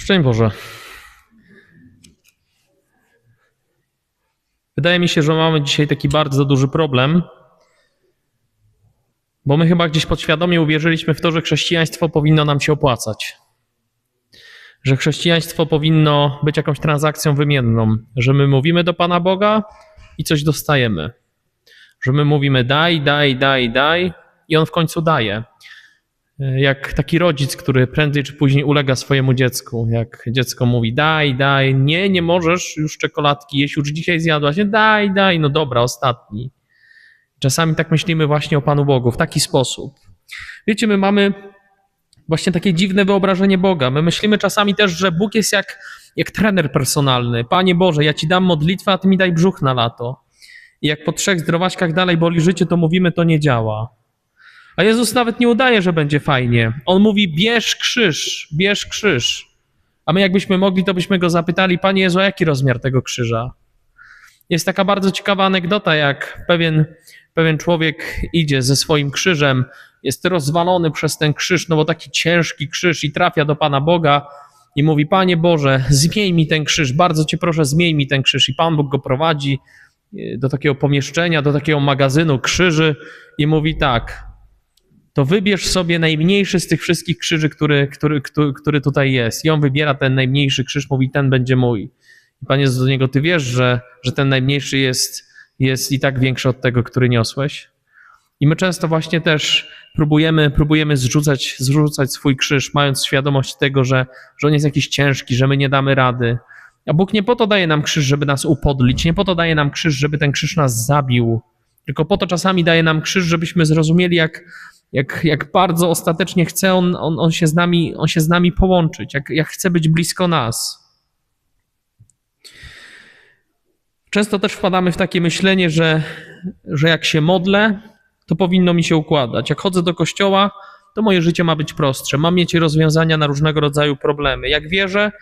Szczęść Boże. Wydaje mi się, że mamy dzisiaj taki bardzo duży problem, bo my chyba gdzieś podświadomie uwierzyliśmy w to, że chrześcijaństwo powinno nam się opłacać. Że chrześcijaństwo powinno być jakąś transakcją wymienną, że my mówimy do Pana Boga i coś dostajemy. Że my mówimy daj, daj, daj, daj i On w końcu daje. Jak taki rodzic, który prędzej czy później ulega swojemu dziecku. Jak dziecko mówi daj, daj, nie, nie możesz już czekoladki jeść, już dzisiaj zjadłaś, nie, daj, daj, no dobra, ostatni. Czasami tak myślimy właśnie o Panu Bogu w taki sposób. Wiecie, my mamy właśnie takie dziwne wyobrażenie Boga. My myślimy czasami też, że Bóg jest jak, jak trener personalny. Panie Boże, ja Ci dam modlitwę, a Ty mi daj brzuch na lato. I jak po trzech zdrowaśkach dalej boli życie, to mówimy, to nie działa. A Jezus nawet nie udaje, że będzie fajnie. On mówi: bierz krzyż, bierz krzyż. A my, jakbyśmy mogli, to byśmy go zapytali: Panie Jezu, jaki rozmiar tego krzyża? Jest taka bardzo ciekawa anegdota, jak pewien, pewien człowiek idzie ze swoim krzyżem, jest rozwalony przez ten krzyż, no bo taki ciężki krzyż, i trafia do Pana Boga i mówi: Panie Boże, zmień mi ten krzyż, bardzo Cię proszę, zmień mi ten krzyż. I Pan Bóg go prowadzi e, do takiego pomieszczenia, do takiego magazynu krzyży i mówi tak: to wybierz sobie najmniejszy z tych wszystkich krzyży, który, który, który, który tutaj jest. I on wybiera ten najmniejszy krzyż, mówi, ten będzie mój. I Panie do niego, ty wiesz, że, że ten najmniejszy jest, jest i tak większy od tego, który niosłeś. I my często właśnie też próbujemy, próbujemy zrzucać, zrzucać swój krzyż, mając świadomość tego, że, że on jest jakiś ciężki, że my nie damy rady. A Bóg nie po to daje nam krzyż, żeby nas upodlić, nie po to daje nam krzyż, żeby ten krzyż nas zabił, tylko po to czasami daje nam krzyż, żebyśmy zrozumieli, jak, jak, jak bardzo ostatecznie chce on, on, on, się z nami, on się z nami połączyć, jak, jak chce być blisko nas. Często też wpadamy w takie myślenie, że, że jak się modlę, to powinno mi się układać. Jak chodzę do kościoła, to moje życie ma być prostsze. Mam mieć rozwiązania na różnego rodzaju problemy. Jak wierzę,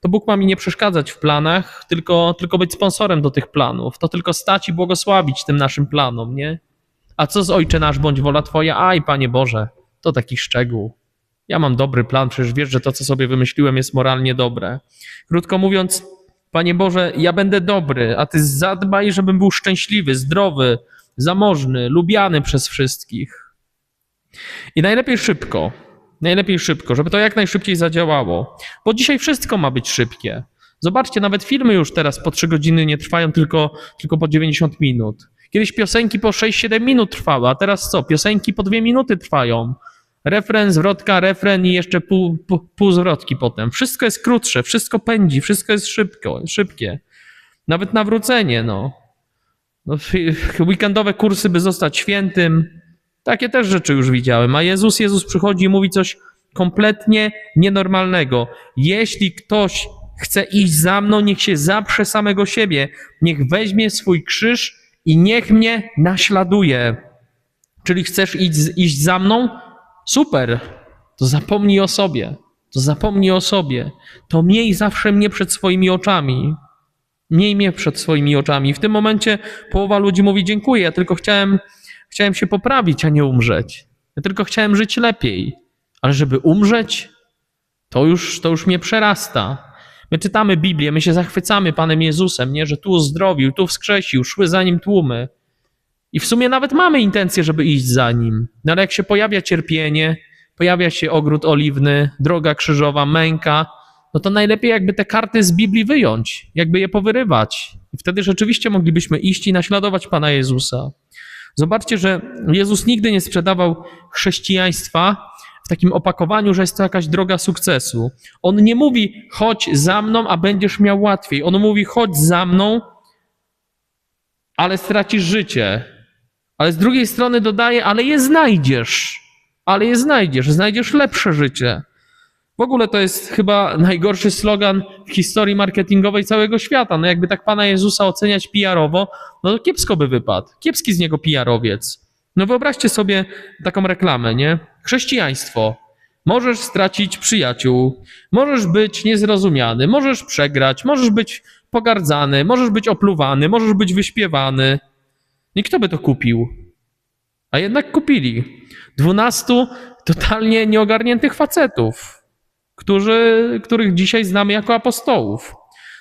to Bóg ma mi nie przeszkadzać w planach, tylko, tylko być sponsorem do tych planów. To tylko stać i błogosławić tym naszym planom, nie? A co z Ojcze nasz, bądź wola Twoja? Aj, Panie Boże, to taki szczegół. Ja mam dobry plan, przecież wiesz, że to, co sobie wymyśliłem, jest moralnie dobre. Krótko mówiąc, Panie Boże, ja będę dobry, a Ty zadbaj, żebym był szczęśliwy, zdrowy, zamożny, lubiany przez wszystkich. I najlepiej szybko, najlepiej szybko, żeby to jak najszybciej zadziałało, bo dzisiaj wszystko ma być szybkie. Zobaczcie, nawet filmy już teraz po 3 godziny nie trwają, tylko, tylko po 90 minut. Kiedyś piosenki po 6-7 minut trwały, a teraz co? Piosenki po 2 minuty trwają. Refren, zwrotka, refren i jeszcze pół, pół, pół zwrotki potem. Wszystko jest krótsze, wszystko pędzi, wszystko jest szybko, szybkie. Nawet nawrócenie, no. no. Weekendowe kursy, by zostać świętym. Takie też rzeczy już widziałem. A Jezus, Jezus przychodzi i mówi coś kompletnie nienormalnego. Jeśli ktoś chce iść za mną, niech się zaprze samego siebie. Niech weźmie swój krzyż i niech mnie naśladuje. Czyli chcesz iść, iść za mną? Super, to zapomnij o sobie. To zapomnij o sobie. To miej zawsze mnie przed swoimi oczami. Miej mnie przed swoimi oczami. W tym momencie połowa ludzi mówi: Dziękuję, ja tylko chciałem, chciałem się poprawić, a nie umrzeć. Ja tylko chciałem żyć lepiej. Ale żeby umrzeć, to już, to już mnie przerasta. My czytamy Biblię, my się zachwycamy Panem Jezusem, nie? że tu uzdrowił, tu wskrzesił, szły za nim tłumy. I w sumie nawet mamy intencję, żeby iść za nim. No ale jak się pojawia cierpienie, pojawia się ogród oliwny, droga krzyżowa, męka, no to najlepiej jakby te karty z Biblii wyjąć, jakby je powyrywać. I wtedy rzeczywiście moglibyśmy iść i naśladować Pana Jezusa. Zobaczcie, że Jezus nigdy nie sprzedawał chrześcijaństwa w takim opakowaniu, że jest to jakaś droga sukcesu. On nie mówi, chodź za mną, a będziesz miał łatwiej. On mówi, chodź za mną, ale stracisz życie. Ale z drugiej strony dodaje, ale je znajdziesz. Ale je znajdziesz, znajdziesz lepsze życie. W ogóle to jest chyba najgorszy slogan w historii marketingowej całego świata. No jakby tak Pana Jezusa oceniać PR-owo, no to kiepsko by wypadł. Kiepski z niego PR-owiec. No wyobraźcie sobie taką reklamę, nie? Chrześcijaństwo. Możesz stracić przyjaciół, możesz być niezrozumiany, możesz przegrać, możesz być pogardzany, możesz być opluwany, możesz być wyśpiewany. Nikt by to kupił. A jednak kupili. Dwunastu totalnie nieogarniętych facetów. którzy, których dzisiaj znamy jako apostołów.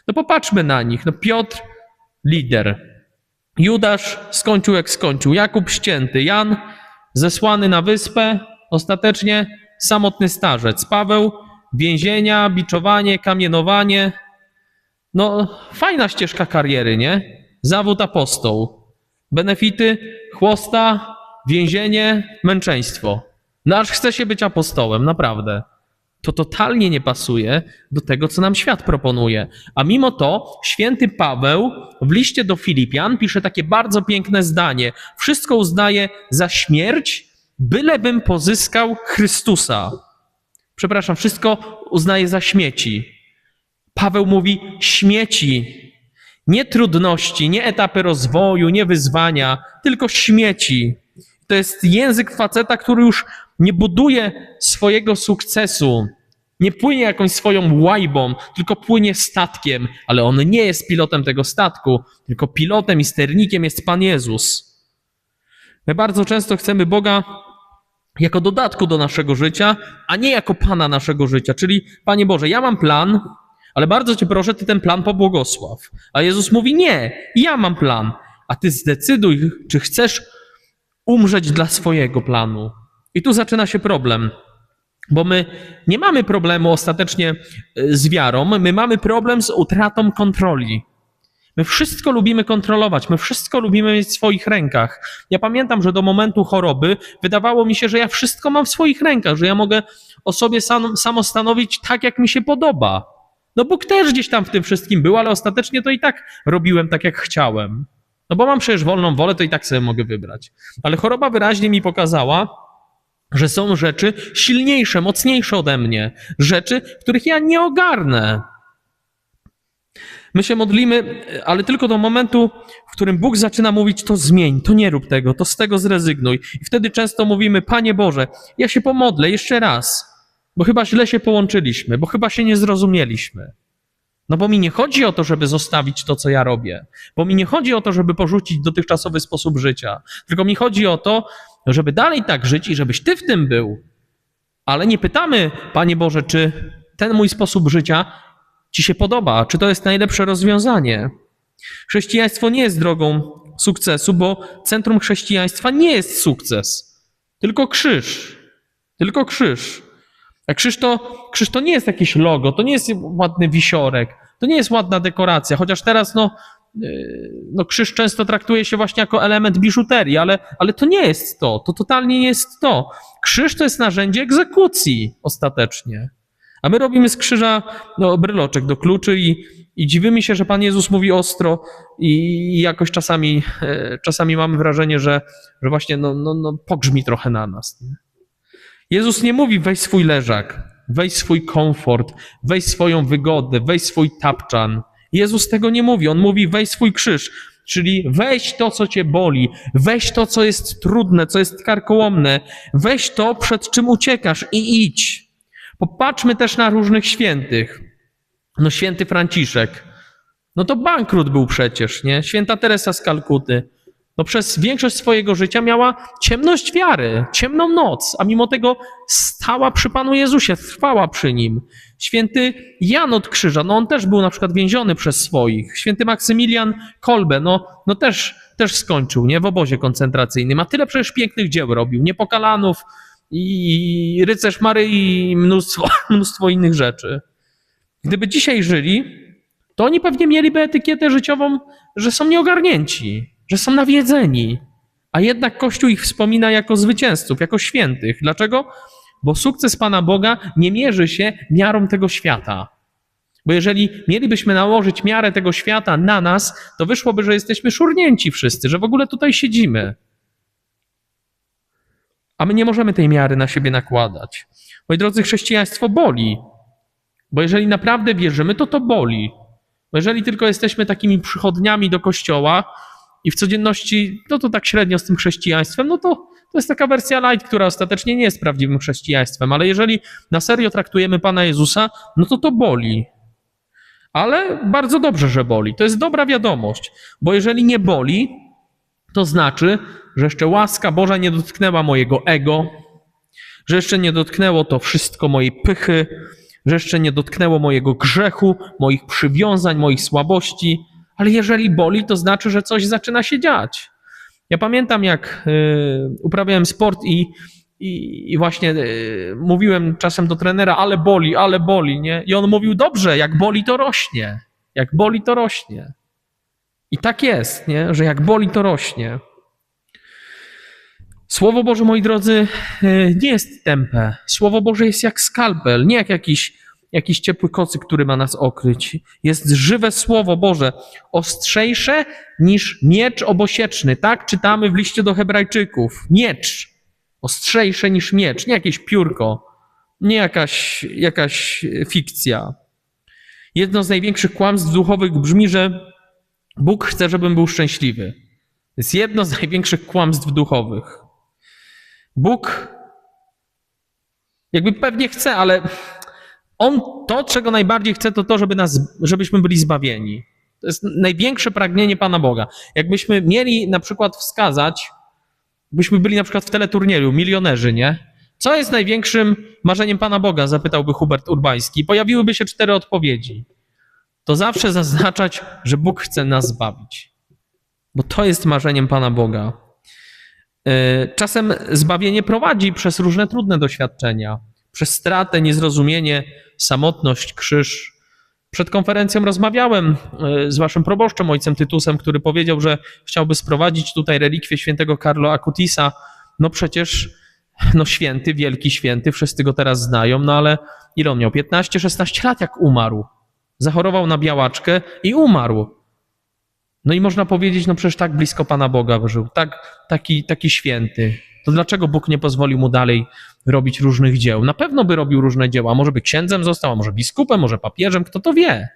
No popatrzmy na nich. No Piotr, lider. Judasz skończył jak skończył. Jakub ścięty. Jan zesłany na wyspę. Ostatecznie samotny starzec. Paweł więzienia, biczowanie, kamienowanie. No fajna ścieżka kariery, nie? Zawód apostoł. Benefity, chłosta, więzienie, męczeństwo. No aż chce się być apostołem, naprawdę. To totalnie nie pasuje do tego, co nam świat proponuje. A mimo to święty Paweł w liście do Filipian pisze takie bardzo piękne zdanie. Wszystko uznaje za śmierć, bylebym pozyskał Chrystusa. Przepraszam, wszystko uznaje za śmieci. Paweł mówi śmieci, nie trudności, nie etapy rozwoju, nie wyzwania, tylko śmieci. To jest język faceta, który już nie buduje swojego sukcesu, nie płynie jakąś swoją łajbą, tylko płynie statkiem, ale on nie jest pilotem tego statku, tylko pilotem i sternikiem jest Pan Jezus. My bardzo często chcemy Boga jako dodatku do naszego życia, a nie jako Pana naszego życia. Czyli, Panie Boże, ja mam plan, ale bardzo Cię proszę, Ty ten plan pobłogosław. A Jezus mówi, nie, ja mam plan, a Ty zdecyduj, czy chcesz umrzeć dla swojego planu. I tu zaczyna się problem. Bo my nie mamy problemu ostatecznie y, z wiarą, my mamy problem z utratą kontroli. My wszystko lubimy kontrolować, my wszystko lubimy mieć w swoich rękach. Ja pamiętam, że do momentu choroby wydawało mi się, że ja wszystko mam w swoich rękach, że ja mogę o sobie sam, samostanowić tak, jak mi się podoba. No Bóg też gdzieś tam w tym wszystkim był, ale ostatecznie to i tak robiłem tak, jak chciałem. No bo mam przecież wolną wolę, to i tak sobie mogę wybrać. Ale choroba wyraźnie mi pokazała, że są rzeczy silniejsze, mocniejsze ode mnie, rzeczy, których ja nie ogarnę. My się modlimy, ale tylko do momentu, w którym Bóg zaczyna mówić: To zmień, to nie rób tego, to z tego zrezygnuj. I wtedy często mówimy: Panie Boże, ja się pomodlę jeszcze raz, bo chyba źle się połączyliśmy, bo chyba się nie zrozumieliśmy. No bo mi nie chodzi o to, żeby zostawić to, co ja robię, bo mi nie chodzi o to, żeby porzucić dotychczasowy sposób życia, tylko mi chodzi o to, żeby dalej tak żyć i żebyś ty w tym był. Ale nie pytamy, Panie Boże, czy ten mój sposób życia ci się podoba, czy to jest najlepsze rozwiązanie. Chrześcijaństwo nie jest drogą sukcesu, bo centrum chrześcijaństwa nie jest sukces, tylko krzyż. Tylko krzyż. A krzyż to, krzyż to nie jest jakieś logo, to nie jest ładny wisiorek, to nie jest ładna dekoracja, chociaż teraz no, no krzyż często traktuje się właśnie jako element biżuterii, ale, ale to nie jest to, to totalnie nie jest to. Krzyż to jest narzędzie egzekucji ostatecznie. A my robimy z krzyża no, bryloczek do kluczy i, i dziwimy się, że Pan Jezus mówi ostro i, i jakoś czasami, e, czasami mamy wrażenie, że, że właśnie no, no, no, pogrzmi trochę na nas. Nie? Jezus nie mówi weź swój leżak, weź swój komfort, weź swoją wygodę, weź swój tapczan. Jezus tego nie mówi, On mówi weź swój krzyż, czyli weź to, co cię boli, weź to, co jest trudne, co jest karkołomne, weź to, przed czym uciekasz i idź. Popatrzmy też na różnych świętych. No święty Franciszek, no to bankrut był przecież, nie? Święta Teresa z Kalkuty, no przez większość swojego życia miała ciemność wiary, ciemną noc, a mimo tego stała przy Panu Jezusie, trwała przy Nim. Święty Jan od Krzyża, no on też był na przykład więziony przez swoich. Święty Maksymilian Kolbe, no, no też, też skończył, nie? W obozie koncentracyjnym. A tyle przecież pięknych dzieł robił. Niepokalanów i rycerz Maryi i mnóstwo, mnóstwo innych rzeczy. Gdyby dzisiaj żyli, to oni pewnie mieliby etykietę życiową, że są nieogarnięci, że są nawiedzeni, a jednak Kościół ich wspomina jako zwycięzców, jako świętych. Dlaczego? Bo sukces Pana Boga nie mierzy się miarą tego świata. Bo jeżeli mielibyśmy nałożyć miarę tego świata na nas, to wyszłoby, że jesteśmy szurnięci wszyscy, że w ogóle tutaj siedzimy. A my nie możemy tej miary na siebie nakładać. Moi drodzy, chrześcijaństwo boli. Bo jeżeli naprawdę wierzymy, to to boli. Bo jeżeli tylko jesteśmy takimi przychodniami do kościoła i w codzienności, no to tak średnio z tym chrześcijaństwem, no to to jest taka wersja light, która ostatecznie nie jest prawdziwym chrześcijaństwem. Ale jeżeli na serio traktujemy Pana Jezusa, no to to boli. Ale bardzo dobrze, że boli. To jest dobra wiadomość, bo jeżeli nie boli, to znaczy, że jeszcze łaska Boża nie dotknęła mojego ego, że jeszcze nie dotknęło to wszystko mojej pychy, że jeszcze nie dotknęło mojego grzechu, moich przywiązań, moich słabości, ale jeżeli boli, to znaczy, że coś zaczyna się dziać. Ja pamiętam, jak y, uprawiałem sport i, i, i właśnie y, mówiłem czasem do trenera, ale boli, ale boli, nie? I on mówił, dobrze, jak boli, to rośnie. Jak boli, to rośnie. I tak jest, nie? że jak boli, to rośnie. Słowo Boże, moi drodzy, y, nie jest tempe. Słowo Boże jest jak skalpel, nie jak jakiś, jakiś ciepły kocyk, który ma nas okryć. Jest żywe Słowo Boże, ostrzejsze niż miecz obosieczny. Tak czytamy w liście do Hebrajczyków. Miecz, ostrzejsze niż miecz, nie jakieś piórko, nie jakaś, jakaś fikcja. Jedno z największych kłamstw duchowych brzmi, że Bóg chce, żebym był szczęśliwy. To jest jedno z największych kłamstw duchowych. Bóg jakby pewnie chce, ale On to, czego najbardziej chce, to to, żeby nas, żebyśmy byli zbawieni. To jest największe pragnienie Pana Boga. Jakbyśmy mieli na przykład wskazać, byśmy byli na przykład w teleturnieju, milionerzy, nie? Co jest największym marzeniem Pana Boga? Zapytałby Hubert Urbański. Pojawiłyby się cztery odpowiedzi. To zawsze zaznaczać, że Bóg chce nas zbawić. Bo to jest marzeniem Pana Boga. E, czasem zbawienie prowadzi przez różne trudne doświadczenia, przez stratę, niezrozumienie, samotność, krzyż. Przed konferencją rozmawiałem e, z waszym proboszczem, ojcem Tytusem, który powiedział, że chciałby sprowadzić tutaj relikwie świętego Carlo Acutisa. No przecież, no święty, wielki święty, wszyscy go teraz znają, no ale ile on miał? 15-16 lat jak umarł. Zachorował na białaczkę i umarł. No i można powiedzieć, no przecież tak blisko Pana Boga żył, tak, taki, taki święty. To dlaczego Bóg nie pozwolił mu dalej robić różnych dzieł? Na pewno by robił różne dzieła. Może by księdzem został, a może biskupem, może papieżem, kto to wie.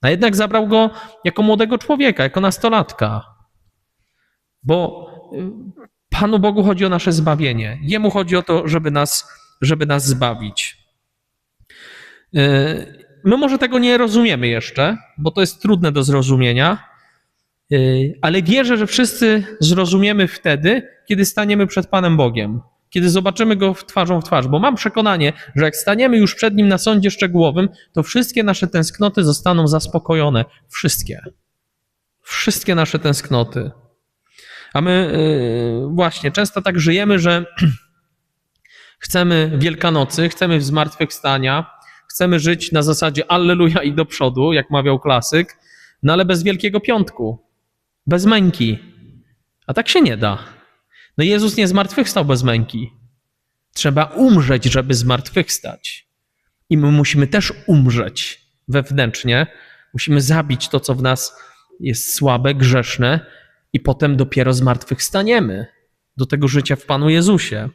A jednak zabrał go jako młodego człowieka, jako nastolatka. Bo y, Panu Bogu chodzi o nasze zbawienie. Jemu chodzi o to, żeby nas, żeby nas zbawić. Y, my może tego nie rozumiemy jeszcze, bo to jest trudne do zrozumienia, ale wierzę, że wszyscy zrozumiemy wtedy, kiedy staniemy przed Panem Bogiem, kiedy zobaczymy Go twarzą w twarz, bo mam przekonanie, że jak staniemy już przed Nim na sądzie szczegółowym, to wszystkie nasze tęsknoty zostaną zaspokojone. Wszystkie. Wszystkie nasze tęsknoty. A my y, właśnie często tak żyjemy, że chcemy Wielkanocy, chcemy zmartwychwstania, chcemy żyć na zasadzie Alleluja i do przodu, jak mawiał klasyk, no ale bez Wielkiego Piątku, bez męki. A tak się nie da. No Jezus nie zmartwychwstał bez męki. Trzeba umrzeć, żeby zmartwychwstać. I my musimy też umrzeć wewnętrznie. Musimy zabić to, co w nas jest słabe, grzeszne, i potem dopiero zmartwychwstaniemy do tego życia w Panu Jezusie.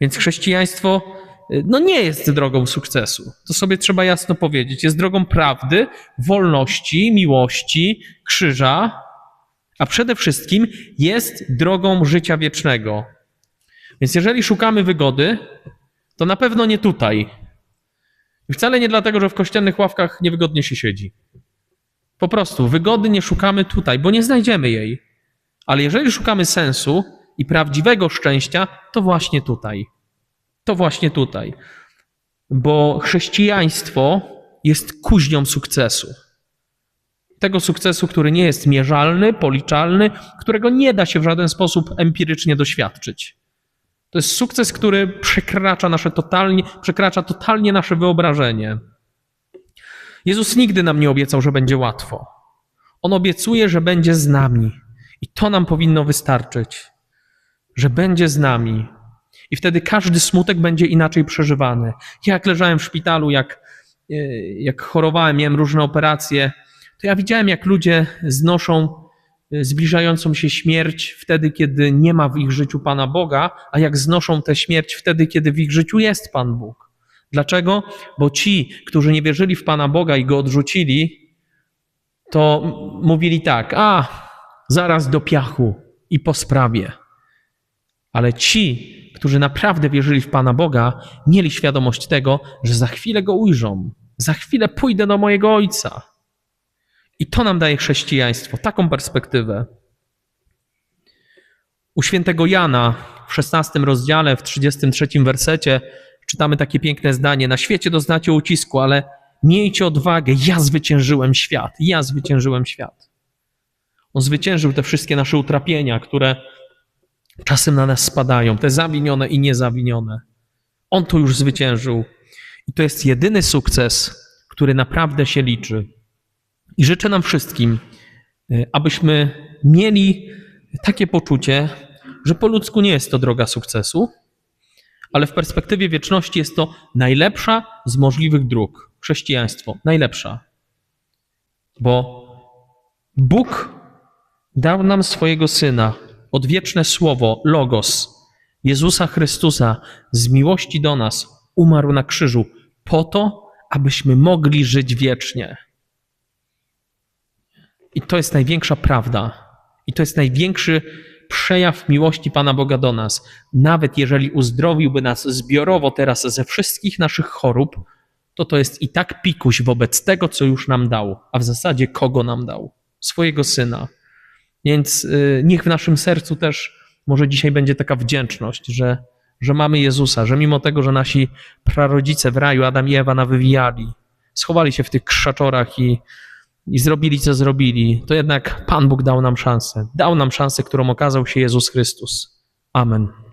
Więc chrześcijaństwo no nie jest drogą sukcesu. To sobie trzeba jasno powiedzieć. Jest drogą prawdy, wolności, miłości, krzyża, a przede wszystkim jest drogą życia wiecznego. Więc jeżeli szukamy wygody, to na pewno nie tutaj. Wcale nie dlatego, że w kościelnych ławkach niewygodnie się siedzi. Po prostu wygody nie szukamy tutaj, bo nie znajdziemy jej. Ale jeżeli szukamy sensu i prawdziwego szczęścia, to właśnie tutaj. To właśnie tutaj. Bo chrześcijaństwo jest kuźnią sukcesu. Tego sukcesu, który nie jest mierzalny, policzalny, którego nie da się w żaden sposób empirycznie doświadczyć. To jest sukces, który przekracza nasze totalnie, przekracza totalnie nasze wyobrażenie. Jezus nigdy nam nie obiecał, że będzie łatwo. On obiecuje, że będzie z nami. I to nam powinno wystarczyć, że będzie z nami. I wtedy każdy smutek będzie inaczej przeżywany. Jak leżałem w szpitalu, jak, e, jak chorowałem, miałem różne operacje, to ja widziałem, jak ludzie znoszą e, zbliżającą się śmierć wtedy, kiedy nie ma w ich życiu Pana Boga, a jak znoszą tę śmierć wtedy, kiedy w ich życiu jest Pan Bóg. Dlaczego? Bo ci, którzy nie wierzyli w Pana Boga i go odrzucili, to mówili tak: A, zaraz do piachu i po sprawie. Ale ci, którzy naprawdę wierzyli w Pana Boga, mieli świadomość tego, że za chwilę go ujrzą, za chwilę pójdę do mojego Ojca. I to nam daje chrześcijaństwo, taką perspektywę. U świętego Jana w 16 rozdziale, w 33 wersecie czytamy takie piękne zdanie: Na świecie doznacie ucisku, ale miejcie odwagę, ja zwyciężyłem świat, ja zwyciężyłem świat. On zwyciężył te wszystkie nasze utrapienia, które czasem na nas spadają, te zawinione i niezawinione. On to już zwyciężył. I to jest jedyny sukces, który naprawdę się liczy. I życzę nam wszystkim, y, abyśmy mieli takie poczucie, że po ludzku nie jest to droga sukcesu, ale w perspektywie wieczności jest to najlepsza z możliwych dróg. Chrześcijaństwo, najlepsza. Bo Bóg dał nam swojego Syna, odwieczne Słowo, Logos, Jezusa Chrystusa, z miłości do nas, umarł na krzyżu po to, abyśmy mogli żyć wiecznie. I to jest największa prawda. I to jest największy przejaw miłości Pana Boga do nas. Nawet jeżeli uzdrowiłby nas zbiorowo teraz ze wszystkich naszych chorób, to to jest i tak pikuś wobec tego, co już nam dał. A w zasadzie kogo nam dał? Swojego Syna. Więc y, niech w naszym sercu też może dzisiaj będzie taka wdzięczność, że, że mamy Jezusa, że mimo tego, że nasi prarodzice w raju, Adam i Ewa, nawywijali, schowali się w tych krzaczorach i, i zrobili, co zrobili, to jednak Pan Bóg dał nam szansę. Dał nam szansę, którą okazał się Jezus Chrystus. Amen.